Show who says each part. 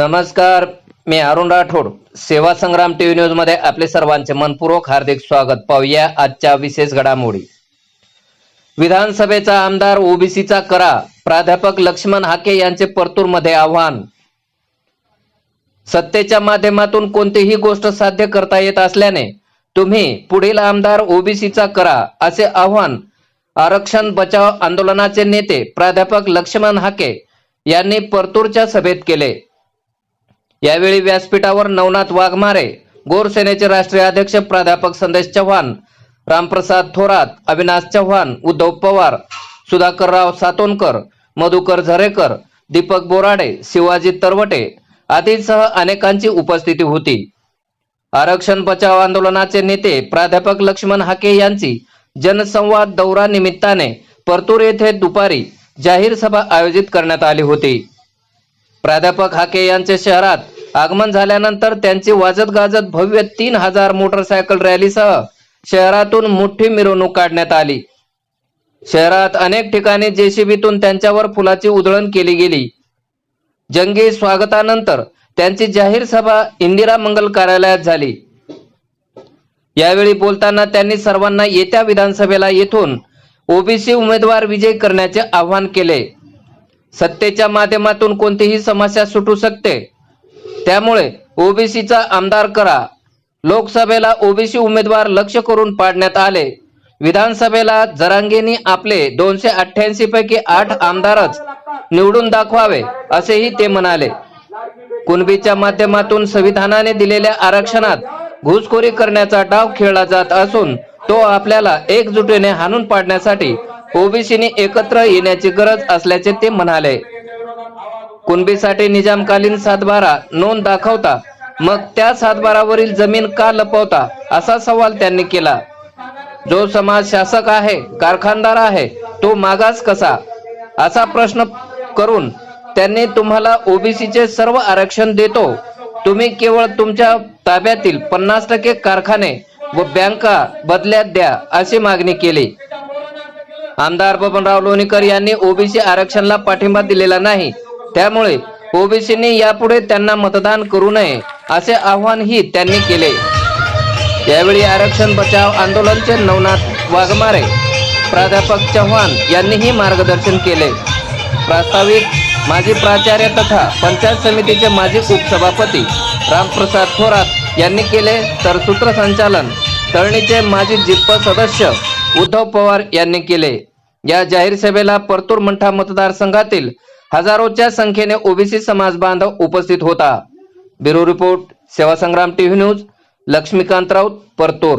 Speaker 1: नमस्कार मी अरुण राठोड. सेवा संग्राम टीव्ही न्यूजमध्ये आपले सर्वांचे मनपूर्वक हार्दिक स्वागत. पाहूया आजच्या विशेष घडामोडी. विधानसभेचा आमदार ओबीसीचा करा. प्राध्यापक लक्ष्मण हाके यांचे परतूरमध्ये आव्हान. सत्तेच्या माध्यमातून कोणतीही गोष्ट साध्य करता येत असल्याने तुम्ही पुढील आमदार ओबीसीचा करा असे आव्हान आरक्षण बचाव आंदोलनाचे नेते प्राध्यापक लक्ष्मण हाके यांनी परतूरच्या सभेत केले. यावेळी व्यासपीठावर नवनाथ वाघमारे गोरसेनेचे राष्ट्रीय अध्यक्ष प्राध्यापक संदेश चव्हाण रामप्रसाद थोरात अविनाश चव्हाण उद्धव पवार सुधाकरराव सातोनकर मधुकर झरेकर दीपक बोराडे शिवाजी तरवटे आदींसह अनेकांची उपस्थिती होती. आरक्षण बचाव आंदोलनाचे नेते प्राध्यापक लक्ष्मण हाके यांची जनसंवाद दौरा निमित्ताने परतूर येथे दुपारी जाहीर सभा आयोजित करण्यात आली होती. प्राध्यापक हाके यांचे शहरात आगमन झाल्यानंतर त्यांची वाजत गाजत भव्य तीन हजार मोटरसायकल रॅलीसह शहरातून मोठी मिरवणूक काढण्यात आली. शहरात अनेक ठिकाणी जेसीबीतून त्यांच्यावर फुलाची उधळण केली गेली. जंगी स्वागतानंतर त्यांची जाहीर सभा इंदिरा मंगल कार्यालयात झाली. यावेळी बोलताना त्यांनी सर्वांना येत्या विधानसभेला येथून ओबीसी उमेदवार विजय करण्याचे आवाहन केले. सत्तेच्या माध्यमातून कोणतीही समस्या सुटू शकते. त्यामुळे ओबीसीचा आमदार करा. लोकसभेला ओबीसी उमेदवार लक्ष करून पाडण्यात आले. विधानसभेला जरांगेनी आपले दोनशे अठ्ठ्याऐंशी पैकी आठ आमदारच निवडून दाखवावे असेही ते म्हणाले. कुणबीच्या माध्यमातून संविधानाने दिलेल्या आरक्षणात घुसखोरी करण्याचा डाव खेळला जात असून तो आपल्याला एकजुटीने हाणून पाडण्यासाठी ओबीसीने एकत्र येण्याची गरज असल्याचे ते म्हणाले. कुणबीसाठी निजामकालीन सातबारा नोंद दाखवता मग त्या सातबारावरील जमीन का लपवता असा सवाल त्यांनी केला. जो समाज शासक आहे कारखानदार आहे तो मागास कसा? असा प्रश्न करून त्यांनी तुम्हाला ओबीसीचे सर्व आरक्षण देतो. तुम्ही केवळ तुमच्या ताब्यातील पन्नास टक्के कारखाने व बँका बदल्यात द्या अशी मागणी केली. आमदार बबनराव लोणीकर यांनी ओबीसी आरक्षणाला पाठिंबा दिलेला नाही. त्यामुळे ओबीसींनी यापुढे त्यांना मतदान करू नये असे आवाहनही त्यांनी केले. यावेळी आरक्षण बचाव आंदोलनचे नवनाथ वाघमारे प्राध्यापक चव्हाण यांनीही मार्गदर्शन केले. प्रास्ताविक माजी प्राचार्य तथा पंचायत समितीचे माजी उपसभापती रामप्रसाद थोरात यांनी केले तर सूत्रसंचालन तळणीचे माजी जिप्प सदस्य उद्धव पवार यांनी केले. या जाहीर सभेला परतूर मंठा मतदारसंघातील हजारोच्या संख्येने ओबीसी समाज बांधव उपस्थित होता. Bureau report Seva Sangram TV news Laxmikant Raut Partur.